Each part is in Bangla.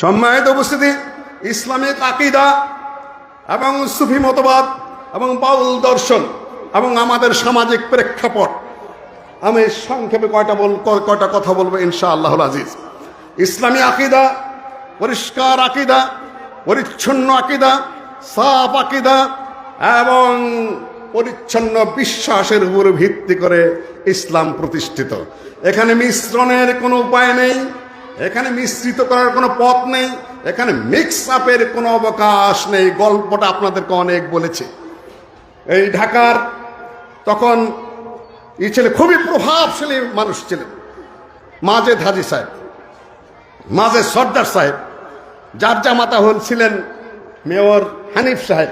সম্মানিত উপস্থিতি, ইসলামিক আকিদা এবং সুফি মতবাদ এবং বাউল দর্শন এবং আমাদের সামাজিক প্রেক্ষাপট। আমি সংক্ষেপে কয়টা বল কয়টা কথা বলব ইনশা আল্লাহ আজিজ। ইসলামী আকিদা, পরিষ্কার আকিদা, পরিচ্ছন্ন আকিদা, সাফ আকিদা এবং পরিচ্ছন্ন বিশ্বাসের উপর ভিত্তি করে ইসলাম প্রতিষ্ঠিত। এখানে মিশ্রণের কোনো উপায় নেই। এখানে মিশ্রিত করার কোনো পথ নেই, এখানে মিক্স আপের কোনো অবকাশ নেই, গল্পটা আপনাদেরকে অনেক বলেছে। এই ঢাকার তখন ই ছেলে খুবই প্রভাবশালী মানুষ ছিলেন মাজেদ হাজি সাহেব মাজেদ সর্দার সাহেব, যার জামাতা হল ছিলেন মেয়র হানিফ সাহেব,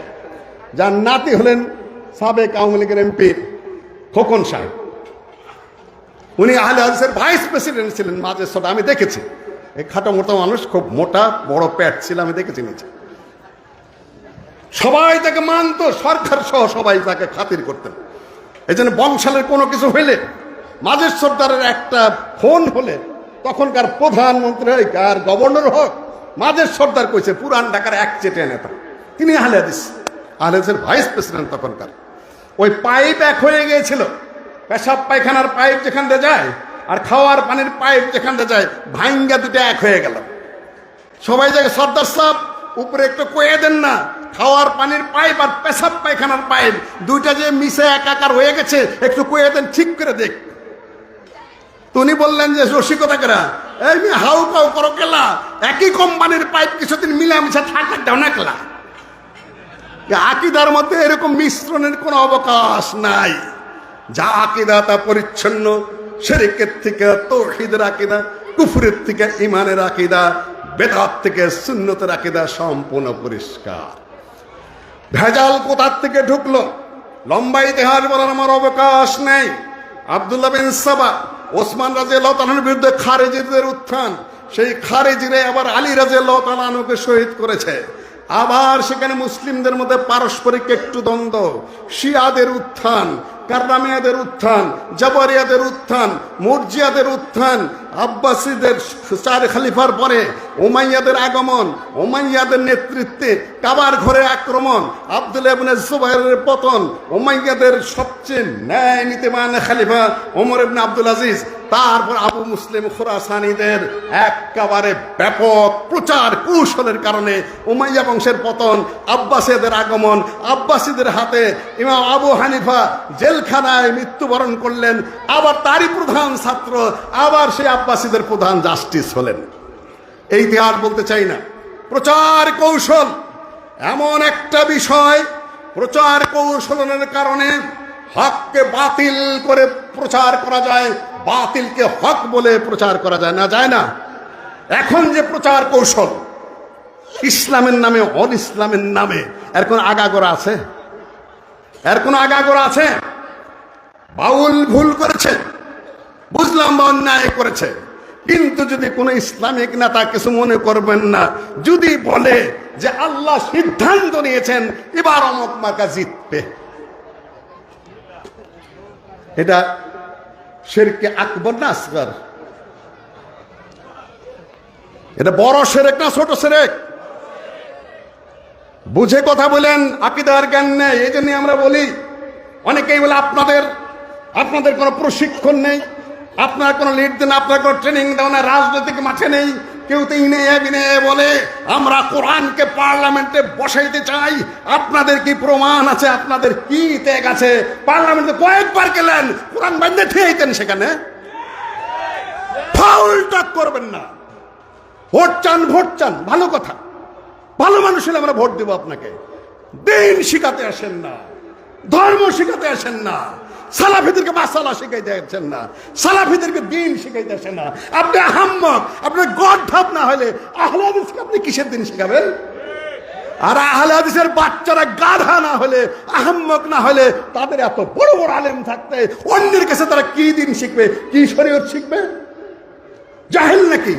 যার নাতি হলেন সাবেক আওয়ামী লীগের এমপি খোকন সাহেব। উনি আহলে ভাইস প্রেসিডেন্ট ছিলেন মাজেদ সর্দার, আমি দেখেছি। এই খাটো মোটা মানুষ খুব মোটা, বড় প্যাট ছিল, আমি দেখেছি নিচে। সবাই তাকে মানতো, সরকার সহ সবাই তাকে খাতির করতেন। এই জন্য বংশালের কোনো কিছু হইলে মাজের সর্দারের একটা ফোন হলে, তখনকার প্রধানমন্ত্রী হোক আর গভর্নর হোক মাজের সর্দার কইছে, পুরান ঢাকার এক চেটে নেতা। তিনি আহলে হাদিস আহলে ভাইস প্রেসিডেন্ট তখনকার। ওই পাইপ এক হয়ে গিয়েছিল, পেশাব পায়খানার পাইপ যেখান দিয়ে যায় আর খাওয়ার পানির পাইপ যেখানটা যায়, ভাইঙ্গা দুটো এক হয়ে গেল। সবাই জায়গায় সর্দার সাহেব, উপরে একটু কয়ে দেন না। খাওয়ার পানির পাইপ আর পেশাব পায়খানার পাইপ, দুইটা যে মিশে একাকার হয়ে গেছে, একটু কয়ে দেন, ঠিক করে দেখ। উনি বললেন যে, রসিকতা করা। এই হাউ কাউ করো কেলা। একই কোম্পানির পাইপ কিছুদিন মিলামিশা থাকা দাও না কেলা। আকিদার মধ্যে এরকম মিশ্রণের কোনো অবকাশ নাই। যা আকিদা তা পরিচ্ছন্ন। শেরিকের থেকে তৌহিদের আকিদা কুফুরের থেকে ইমানের আকিদা বেদাত থেকে সুন্নতের আকিদা সম্পূর্ণ পরিষ্কার। ভেজাল কোথার থেকে ঢুকলো? লম্বা ইতিহাস বলার আমার অবকাশ নেই। আবদুল্লাহ বিন সাবা, ওসমান রাজে লতানের বিরুদ্ধে খারেজিদের উত্থান, সেই খারেজিরে আবার আলী রাজে লতালানুকে শহীদ করেছে। আবার সেখানে মুসলিমদের মধ্যে পারস্পরিক একটু দ্বন্দ্ব, শিয়াদের উত্থান কার্রামিয়াদের উত্থান জাবারিয়াদের উত্থান মুরজিয়াদের উত্থান আব্বাসীদের চার খালিফার পরে ওমাইয়াদের আগমন ওমাইয়াদের নেতৃত্বে কাবার ঘরে আক্রমণ, আব্দুল ইবনে জুবাইরের পতন ওমাইয়াদের সবচেয়ে ন্যায় নীতিমান খালিফা ওমর ইবনে আব্দুল আজিজ, তারপর আবু মুসলিম খোরাসানিদের একেবারে ব্যাপক প্রচার কৌশলের কারণে উমাইয়া বংশের পতন, আব্বাসীদের আগমন, আব্বাসীদের হাতে ইমাম আবু হানিফা জেলখানায় মৃত্যুবরণ করলেন, আবার তারই প্রধান ছাত্র, আবার আব্বাসীদের প্রধান জাস্টিস হলেন। এই ইতিহাস বলতে চাই না। প্রচার কৌশল এমন একটা বিষয়, প্রচার কৌশলের কারণে হককে বাতিল করে প্রচার করা যায়, বাতিলকে হক বলে প্রচার করা যায় না যায় না। এখন যে প্রচার কৌশল, ইসলামের নামে অন ইসলামের নামে, এর কোনো আগাগোড়া আছে? এর কোনো আগাগোড়া আছে? বাউল ভুল করেছে? বুঝলাম বা অন্যায় করেছে। কিন্তু যদি কোনো ইসলামিক নেতা কিছু মনে করবেন না, যদি বলে যে আল্লাহ সিদ্ধান্ত নিয়েছেন, এবার অমক মার্কা জিতবে। এটা শেরকে আকবর না আসগর এটা বড় সেরেক না ছোট সেরেক বুঝে কথা বলেন, আকিদার জ্ঞান নেই, এই জন্য আমরা বলি, অনেকেই বলে আপনাদের আপনাদের কোনো প্রশিক্ষণ নেই। আপনার কোনো লিড দেন আপনার কোনো ট্রেনিং দেওয়া না, রাজনৈতিক মাঠে নেই, কেউ তো ইনে বিনে বলে, আমরা কোরআনকে পার্লামেন্টে বসাইতে চাই। আপনাদের কি প্রমাণ আছে? আপনাদের কি ত্যাগ আছে? পার্লামেন্টে কয়েকবার গেলেন, কোরআন বান্ধে ঠিয়াইতেন সেখানে। ফাউল করবেন না। ভোট চান ভোট চান, ভালো কথা। ভালো মানুষ হলে আমরা ভোট দেবো আপনাকে। দিন শিখাতে আসেন না, ধর্ম শিখাতে আসেন না। সালাফিদেরকে মাসালা শিখাইতে আসেন না। সালাফিদেরকে দিন শিখাইতে আসেন না। আপনি আহাম্মক আপনার গড না হলে আপনি কিসের দিন শিখাবেন? আর বাচ্চারা গাধা না হলে, আহাম্মক না হলে তাদের এত বড় বড় আলেম থাকতে অন্যের কাছে তারা কি দিন শিখবে, কি শরীয়ত শিখবে? জাহেল নাকি?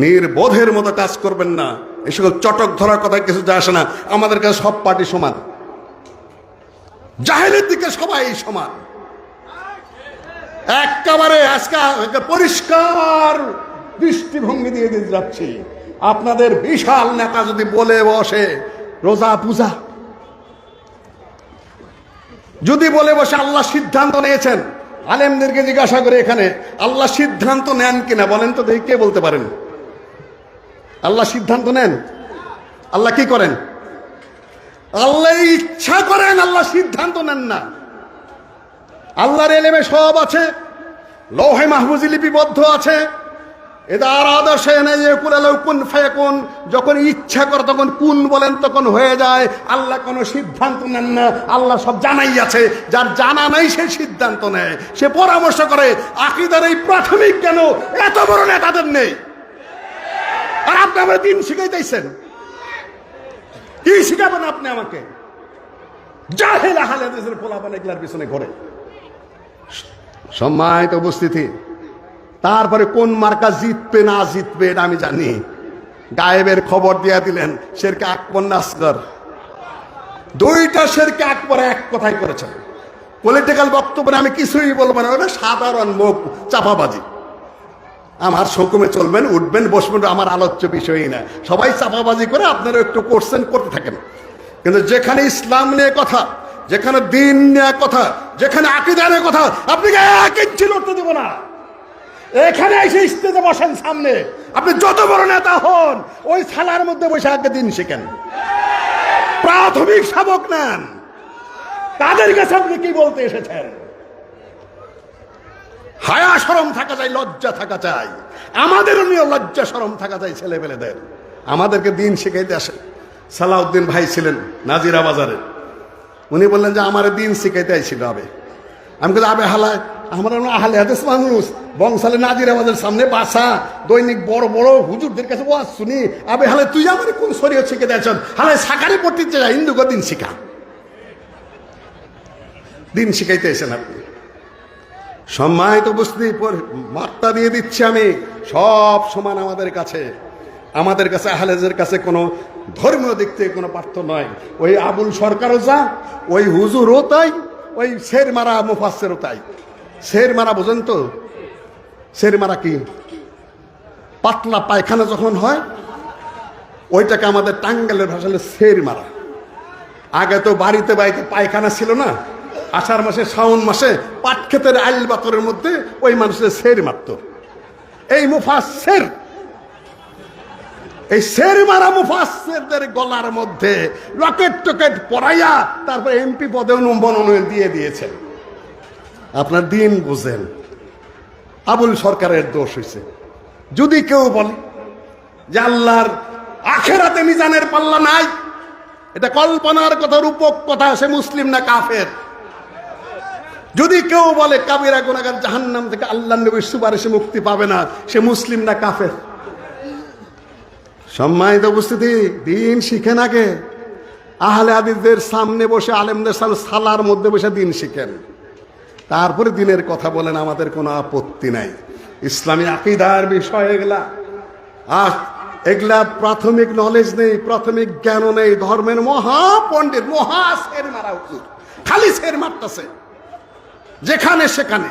নির্বোধের মতো কাজ করবেন না। এই চটক ধরার কথা কিছু যায় আসে না। আমাদের কাছে সব পার্টি সমান। জাহেলের দিকে সবাই সমান। একেবারে আজকে পরিষ্কার দৃষ্টিভঙ্গি দিয়ে দিতে যাচ্ছি। আপনাদের বিশাল নেতা যদি বলে বসে, রোজা পূজা। যদি বলে বসে আল্লাহ সিদ্ধান্ত নিয়েছেন, আলেমদেরকে জিজ্ঞাসা করে এখানে, আল্লাহ সিদ্ধান্ত নেন কিনা, বলেন তো দেখি কে বলতে পারেন। আল্লাহ সিদ্ধান্ত নেন? আল্লাহ কি করেন? আল্লাহ ইচ্ছা করেন, আল্লাহ সিদ্ধান্ত নেন না। আল্লাহর এলেমে সব আছে, লৌহে মাহফুজি লিপিবদ্ধ আছে। এটা আর আদর্শে নেই কুলালো কুন যখন ইচ্ছা করে তখন কুন বলেন, তখন হয়ে যায়। আল্লাহ কোনো সিদ্ধান্ত নেন না, আল্লাহ সব জানাই আছে। যার জানা নাই, সে সিদ্ধান্ত নেয়। সে পরামর্শ করে, আকিদার এই প্রাথমিক কেন? এত বড় নেতাদের নেই। আর আপনি আমার দিন শিখাইতেছেন। কি শিখাবেন আপনি আমাকে। জাহেলা হালে দেশের পোলাপান এগুলার পিছনে ঘরে। সম্মানিত উপস্থিতি, তারপরে কোন মার্কা জিতবে না জিতবে এটা আমি জানি। গায়েবের খবর দিয়া দিলেন, শেরকে আকবর নাসগর। দুইটা শেরকে আকবর এক কথাই করেছেন। পলিটিক্যাল বক্তব্যে আমি কিছুই বলব না ওটা সাধারণ মুখ, চাপাবাজি। আমার শকুমে চলবেন, উঠবেন, বসবেন, আমার আলোচ্য বিষয়ই না। সবাই চাপাবাজি করে আপনারা একটু কোর্সেন করতে থাকেন। কিন্তু যেখানে ইসলাম নিয়ে কথা, যেখানে দিন নিয়ে কথা, যেখানে আকিদা নিয়ে কথা আপনি এক ইঞ্চি লড়তে দেবো না। এখানে এসে স্টেজে বসেন সামনে। আপনি যত বড় নেতা হন, ওই থালার মধ্যে বসে আগে দিন শেখেন। প্রাথমিক শাবক নেন। তাদের কাছে আপনি কি বলতে এসেছেন? হায়া সরম থাকা চাই, লজ্জা থাকা চাই। আমাদেরও নিয়ে লজ্জা সরম থাকা চাই ছেলে পেলেদের আমাদেরকে দিন শিখাইতে আসে সালাউদ্দিন ভাই ছিলেন নাজিরা বাজারে উনি বললেন যে, আমার দিন শিখাইতে আইছিল আবে। আমি কিন্তু আবে হালায় আমার আহলে হাদিস মানুষ। বংশালে নাজির আমাদের সামনে বাসা, দৈনিক বড় বড় হুজুরদের কাছে ওয়াজ শুনি। আবে হালে, তুই আমার কোন শরীর শিখে দিয়েছ হালে সাকারে পড়তে চাই হিন্দুকে দিন শিখা। দিন শিখাইতে এসেন আপনি। সম্মানিত উপস্থিতি বার্তা দিয়ে দিচ্ছি আমি, সব সমান আমাদের কাছে। আমাদের কাছে, আহলেজের কাছে কোনো ধর্মীয় দিক থেকে কোনো পার্থ নয় ওই আবুল সরকারও যা, ওই হুজুরও তাই, ওই শের মারা মুফাসেরও তাই। শের মারা বোঝেন তো? শের মারা কি? পাতলা পায়খানা যখন হয়, ওইটাকে আমাদের টাঙ্গালের ভাষা শের মারা আগে তো বাড়িতে বাড়িতে পায়খানা ছিল না আষাঢ় মাসে শ্রাবণ মাসে পাট ক্ষেতের আইল বাতরের মধ্যে ওই মানুষের শের মারত। এই মুফাসের এই শের মারা মুফাসেরদের গলার মধ্যে রকেট টকেট পড়াইয়া তারপর এমপি পদে মনোনয়ন দিয়ে দিয়েছেন। আপনার দিন বুঝেন, আবুল সরকারের দোষ হয়েছে যদি কেউ বলে যে আল্লাহর আখেরাতে মিজানের পাল্লা নাই, এটা কল্পনার কথা, রূপক কথা, সে মুসলিম না কাফের যদি কেউ বলে কাবিরা গুণাগার জাহান্নাম থেকে আল্লাহ নবীর সুপারিশে মুক্তি পাবে না, সে মুসলিম না কাফের? সম্মানিত উপস্থিতি, দিন শিখেন আগে আহলে আদিদের সামনে বসে, আলেমদের সামনে সালার মধ্যে বসে দিন শিখেন। তারপরে দিনের কথা বলেন, আমাদের কোনো আপত্তি নাই। ইসলামী আকিদার বিষয় এগুলা। আর এগুলা প্রাথমিক নলেজ নেই, প্রাথমিক জ্ঞানও নেই, ধর্মের মহা পণ্ডিত মহা সের মারা উচিত খালি সের মারতেছে যেখানে সেখানে।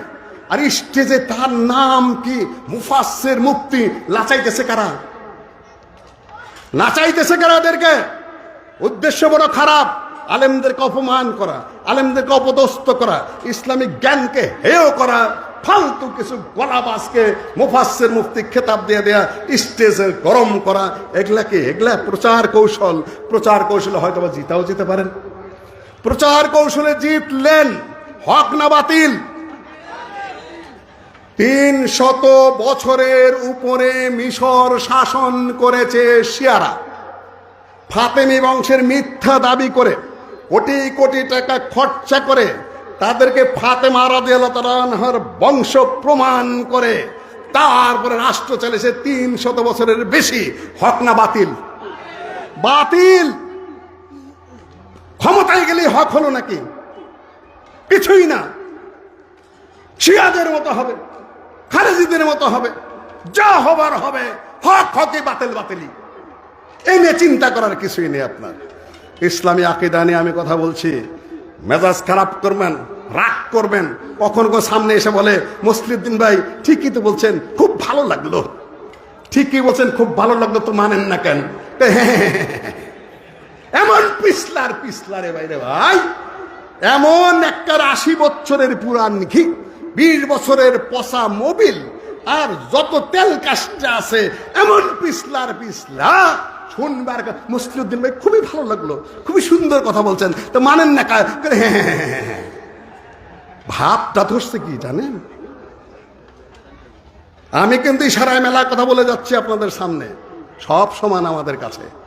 আর স্টেজে তার নাম কি? মুফাসের মুক্তি লাচাইতেছে কারা? নাচাইতেছে কারা ওদেরকে? উদ্দেশ্য বড় খারাপ। আলেমদেরকে অপমান করা, আলেমদেরকে অপদস্থ করা, ইসলামিক জ্ঞানকে হেয় করা, ফালতু কিছু গলাবাসকে মুফাসের মুফতি খেতাব দিয়ে দেয়া, স্টেজে গরম করা এগুলাকে এগুলা প্রচার কৌশল। প্রচার কৌশলে হয়তো বা জিতাও যেতে পারেন। প্রচার কৌশলে জিতলেন। হক না বাতিল? তিন শত বছরের উপরে মিশর শাসন করেছে শিয়ারা। ফাতেমি বংশের মিথ্যা দাবি করে, কোটি কোটি টাকা খরচা করে তাদেরকে ফাতেমা রাদিয়াল্লাহর বংশ প্রমাণ করে। তারপরে রাষ্ট্র চলেছে তিন শত বছরের বেশি। হক না বাতিল? বাতিল! ক্ষমতায় গেলে হক হলো নাকি? কিছুই না। শিয়াদের মতো হবে খারেজিদের মতো হবে, যা হবার হবে, হক হকে বাতিল বাতিলি এই নিয়ে চিন্তা করার কিছুই নেই আপনার। ইসলামী আকিদা নিয়ে আমি কথা বলছি। মেজাজ খারাপ করবেন, রাগ করবেন। কখন কখন সামনে এসে বলে, মুসলিদ্দিন ভাই, ঠিকই তো বলছেন, খুব ভালো লাগল। ঠিকই বলছেন, খুব ভালো লাগল তো মানেন না কেন? এমন পিছলার পিছলারে বাইরে ভাই। এমন একটা আশি বছরের পুরান ঘি বিশ বছরের পচা মোবিল আর যত তেল কাজটা আছে এমন পিছলার পিছলা। শুনবার মুসলিউদ্দিন ভাই খুবই ভালো লাগল খুবই সুন্দর কথা বলছেন। তো মানেন না হ্যাঁ, হ্যাঁ, হ্যাঁ। ভাবটা ধরছে কি জানেন? আমি কিন্তু ইশারায় মেলা কথা বলে যাচ্ছি আপনাদের সামনে সব সমান আমাদের কাছে।